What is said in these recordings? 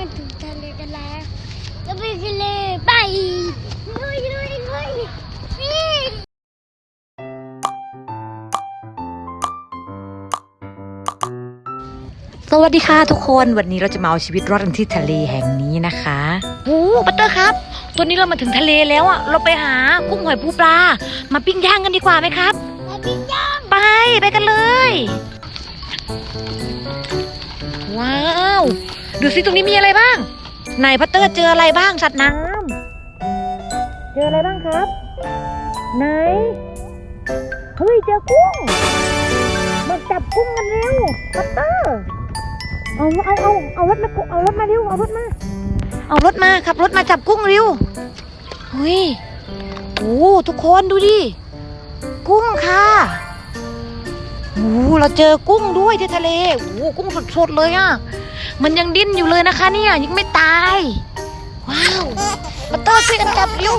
มาถึงทะเลกันแล้วจะไปทะเลไปลุยลุยลุยนี่สวัสดีค่ะทุกคนวันนี้เราจะมาเอาชีวิตรอดกันที่ทะเลแห่งนี้นะคะโอ้ปัตเตอร์ครับ ตัวนี้เรามาถึงทะเลแล้วอะเราไปหากุ้งหอยปูปลา มาปิ้งย่างกันดีกว่าไหมครับมาปิ้งย่างไปไปกันเลย ว้าว ดูสิตรงนี้มีอะไรบ้างไหนพัตเตอร์เจออะไรบ้างสัตว์น้ำเจออะไรบ้างครับ ไหน เฮ้ยเจอกุ้ง มาจับกุ้งกันเร็วพัตเตอร์ เอาเอาเอาเอารถมาเอารถมาเร็วเอารถมา เอารถมาขับรถมาจับกุ้งเร็วเฮ้ยโอ้ทุกคนดูดิ กุ้งค่ะโอ้โหเราเจอกุ้งด้วยที่ทะเลโอ้โหกุ้งสดๆเลยอะ มันยังดิ้นอยู่เลยนะคะเนี่ยยังไม่ตาย ว้าวมาเตอช่วยกันจับเร็ว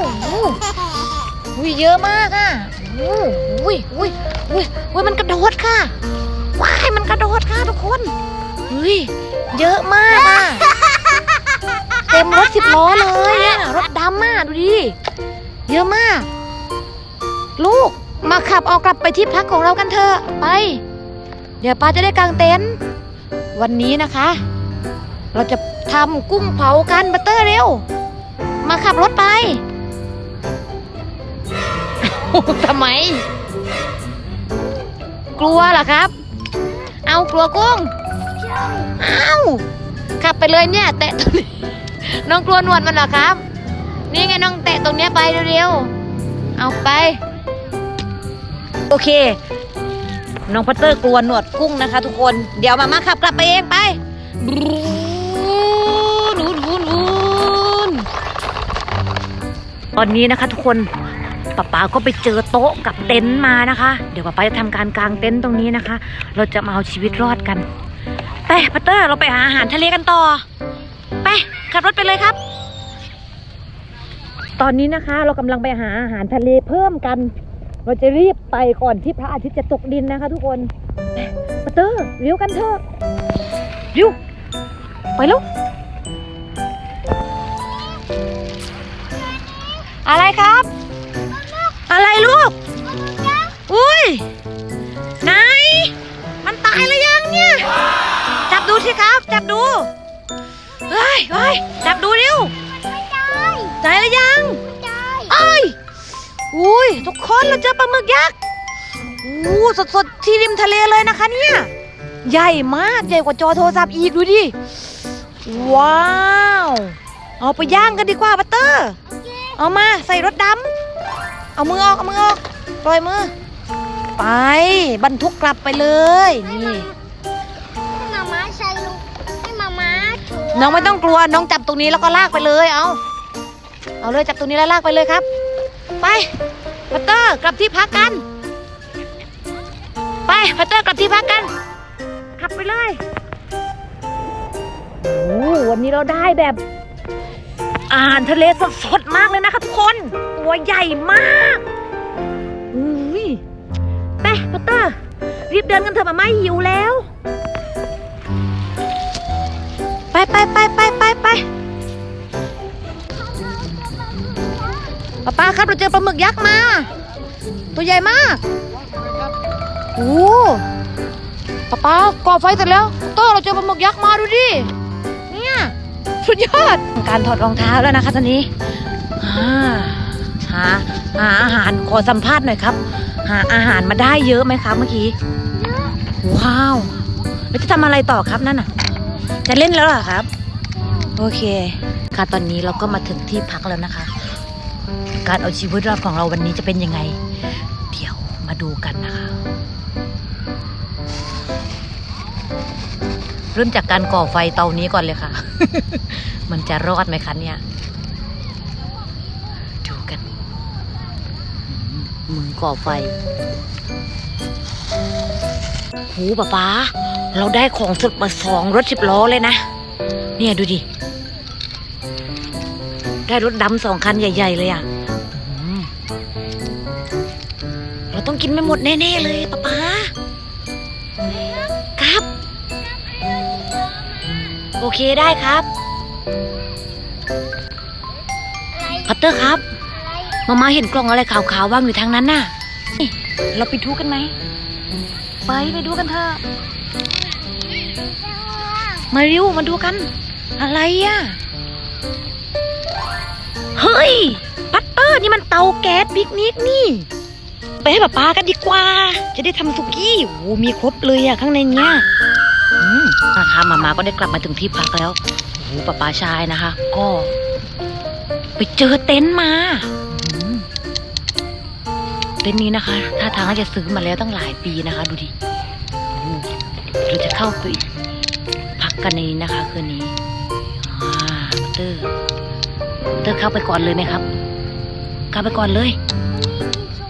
อุ้ยเยอะมากอะอุ้ยอุ้ยอุ้ยอุ้ยมันกระโดดค่ะว้ายมันกระโดดค่ะทุกคนเฮ้ยเยอะมากอะเต็มรถสิบล้อเลยอะรถดำอะดูดิเยอะมาก ลูกมาขับเอากลับไปที่พักของเรากันเถอะไป เดี๋ยวป้าจะได้กางเต็นท์วันนี้นะคะ เราจะทำกุ้งเผากันบัตเตอร์เร็ว มาขับรถไปทำไม กลัวเหรอครับ เอากลัวกุ้งเอาขับไปเลยเนี่ย แตะตรงนี้น้องกลัวหนวดมันเหรอครับ นี่ไงน้องแตะตรงเนี้ยไปเร็วๆเอาไป โอเค น้องพัตเตอร์กลัวหนวดกุ้งนะคะ ทุกคน เดี๋ยวมาม่าขับกลับไปเองไป หนูหนูหนูตอนนี้นะคะทุกคนป๊าป๊าก็ไปเจอโต๊ะกับเต็นท์มานะคะ เดี๋ยวป๊าป๊าจะทำการกางเต็นท์ตรงนี้นะคะ เราจะมาเอาชีวิตรอดกัน ไปพัตเตอร์เราไปหาอาหารทะเลกันต่อ ไปขับรถไปเลยครับ ตอนนี้นะคะเรากำลังไปหาอาหารทะเลเพิ่มกัน เราจะรีบไปก่อนที่พระอาทิตย์จะตกดินนะคะ ทุกคนไปปัตเตอร์เร็วกันเถอะเร็วไปลูกอะไรครับ อะไรลูก อุ้ยไหน มันตายหรือยังเนี่ย จับดูสิครับ จับดูเฮ้ยเฮ้ยจับดูเร็วตายหรือยังเอ้ยอุ้ยทุกคนเราเจอปลาหมึกยักษ์อู้สดๆที่ริมทะเลเลยนะคะเนี่ย ใหญ่มากใหญ่กว่าจอโทรศัพท์อีกดูดิ ว้าว เอาไปย่างกันดีกว่าบัตเตอร์โอเคเอามาใส่รถดำเอามือออกเอามือออกปล่อยมือ ไปบรรทุกกลับไปเลยนี่ให้มาม้าใส่ลูกให้มาม้าถูน้องไม่ต้องกลัวน้องจับตรงนี้แล้วก็ลากไปเลยเอาเอาเลยจับตรงนี้แล้วลากไปเลยครับ ไปพัตเตอร์กลับที่พักกัน ไปพัตเตอร์กลับที่พักกันขับ ไปเลยโอ้วันนี้เราได้แบบอาหารทะเลสดๆมากเลยนะคะทุกคน ตัวใหญ่มากอุ้ยไปพัตเตอร์ รีบเดินกันเถอะมาม่าหิวแล้ว ไปไปไปไปไปไปป้าป้าครับเราเจอปลาหมึกยักษ์มา ตัวใหญ่มากโอ้ ป้าป้าก่อไฟเสร็จแล้วโต้เราเจอปลาหมึกยักษ์มาดูดิเนี่ยสุดยอดการถอดรองเท้าแล้วนะคะตอนนี้อ่าหาหาอาหารขอสัมภาษณ์หน่อยครับ หาอาหารมาได้เยอะไหมครับเมื่อกี้ว้าวแล้วจะทำอะไรต่อครับนั่นน่ะ จะเล่นแล้วเหรอครับ โอเค ค่ะตอนนี้เราก็มาถึงที่พักแล้วนะคะ การเอาชีวิตรอดของเราวันนี้จะเป็นยังไง เดี๋ยวมาดูกันนะคะ เริ่มจากการก่อไฟเตานี้ก่อนเลยค่ะ มันจะรอดไหมคะเนี่ย ดูกัน มือก่อไฟ หูป๊าป๊าเราได้ของสดมาสองรถสิบล้อเลยนะ เนี่ยดูดิ ได้รถดำสองคันใหญ่ ๆ เลยอะเราต้องกินไม่หมดแน่ ๆ เลยป๊าป๊า โอเคได้ครับอะไรพัตเตอร์ครับอะไรมามาเห็นกล่องอะไรขาวๆวางอยู่ทางนั้นน่ะนี่เราไปดูกันไหม ไปไปดูกันเถอะ มาริวมาดูกัน อะไรอะ เฮ้ย พัตเตอร์นี่มันเตาแก๊สปิกนิกนี่ ไปให้ป๊าป๊ากันดีกว่า จะได้ทำสุกี้โอ้โหมีครบเลยอะข้างในเนี้ยอืม นะคะมามาก็ได้กลับมาถึงที่พักแล้วโอ้โหป๊าป๊าชายนะคะ ก็ ไปเจอเต็นท์มาอืมเต็นท์นี้นะคะท่าทางน่าจะซื้อมาแล้วตั้งหลายปีนะคะ ดูดิโอ้โหเราจะเข้าไปพักกันในนี้นะคะ คืนนี้อ่าเตอร์เตอร์เข้าไปก่อนเลยไหมครับ เข้าไปก่อนเลย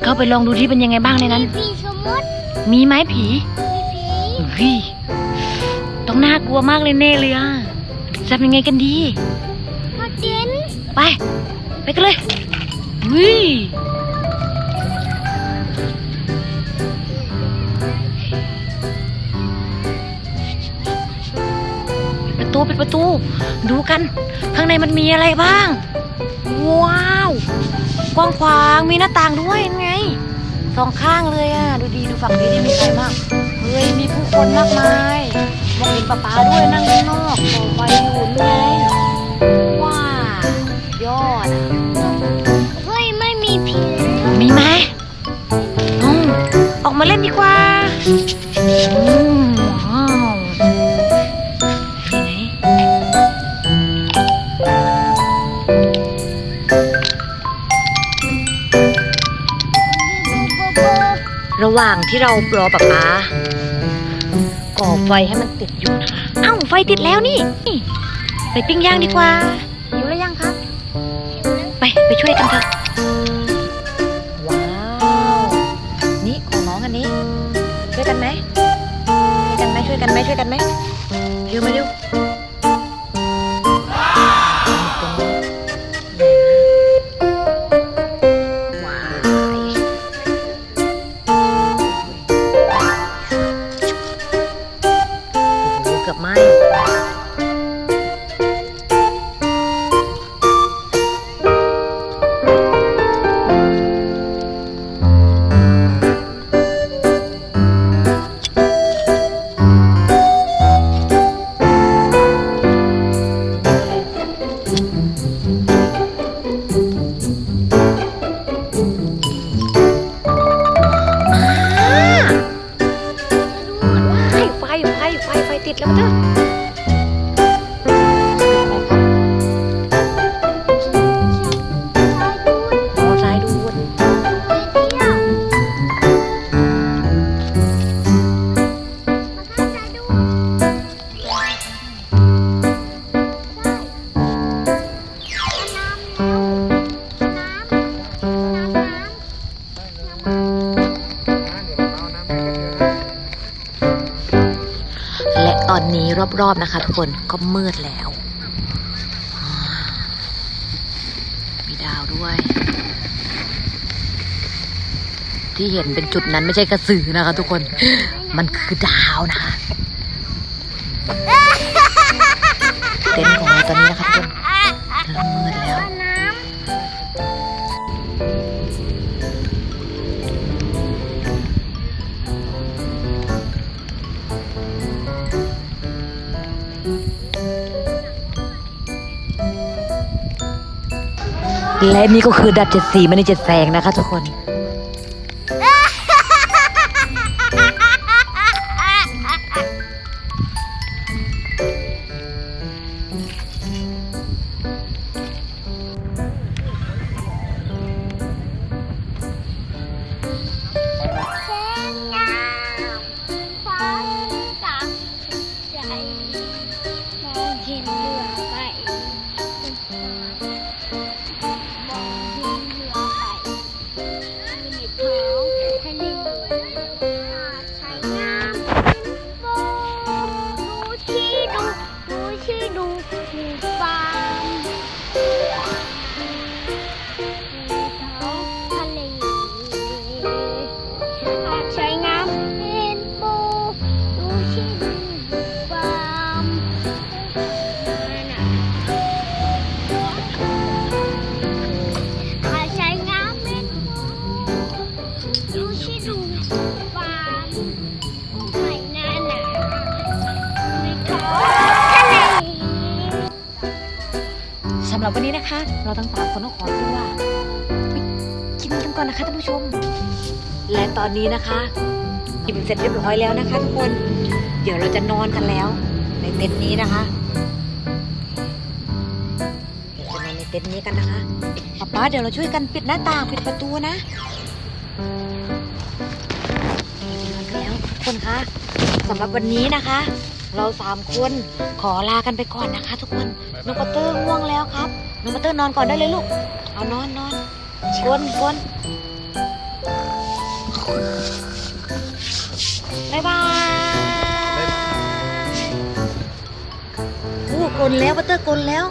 เข้าไปลองดูที่เป็นยังไงบ้างในนั้น มีผีสมุดมีไหมผีมีผีเฮ้ย ต้องน่ากลัวมากเลยแน่เลยอะจะเป็นยังไงกันดีมาเต้นไป ไปกันเลยวิปิดประตูปิดประตู ดูกัน ข้างในมันมีอะไรบ้าง ว้าว กว้างขวางมีหน้าต่างด้วยยังไงสองข้างเลยอะ ดูดีดูฝั่งนี้นี่มีใครบ้างเฮ้ยมีผู้คนมากมาย มองเห็นป้าป๋าด้วยนั่งข้างนอกก่อไฟอยู่นไงว้ายอดอะเฮ้ยไม่มีผีแล้วมีไหมอืมออกมาเล่นดีกว่าอืมว้าวมีไหนระหว่างที่เรารอป๊าป๊า ก่อไฟให้มันติดอยู่เอ้าไฟติดแล้วนี่ ไปปิ้งย่างดีกว่าหิวแล้วยังครับไปไปช่วยกันเถอะว้าวนี่ของน้องอันนี้ ช่วยกันไหมช่วยกันไหมช่วยกันไหมช่วยกันไหมเร็วมาเร็ว ตอนนี้รอบๆนะคะ ทุกคนก็มืดแล้วอ่ามีดาวด้วย ที่เห็นเป็นจุดนั้นไม่ใช่กระสือนะคะ ทุกคน มันคือดาวนะคะเต็นท์ของเราตอนนี้นะคะทุกคนเริ่มมืด และนี่ก็คือดับเจ็ดสีมันในเจ็ดแสงนะคะทุกคน รับวันนี้นะคะ เราทั้งสามคนต้องขอตัวไปกินกันก่อนนะคะท่านผู้ชม และตอนนี้นะคะกินเสร็จเรียบร้อยแล้วนะคะทุกคน เดี๋ยวเราจะนอนกันแล้ว ในเต็นท์นี้นะคะเดี๋ยวจะนอนในเต็นท์นี้กันนะคะป๊าป๊าเดี๋ยวเราช่วยกันปิดหน้าต่างปิดประตูนะนอนแล้วทุกคนคะสำหรับวันนี้นะคะ เราสามคนขอลากันไปก่อนนะคะ ทุกคนน้องปัตเตอร์ง่วงแล้วครับน้องปัตเตอร์นอนก่อนได้เลยลูก เอานอนนอนกลนกลนบ๊ายบายโอ้กลนแล้วปัตเตอร์กลนแล้ว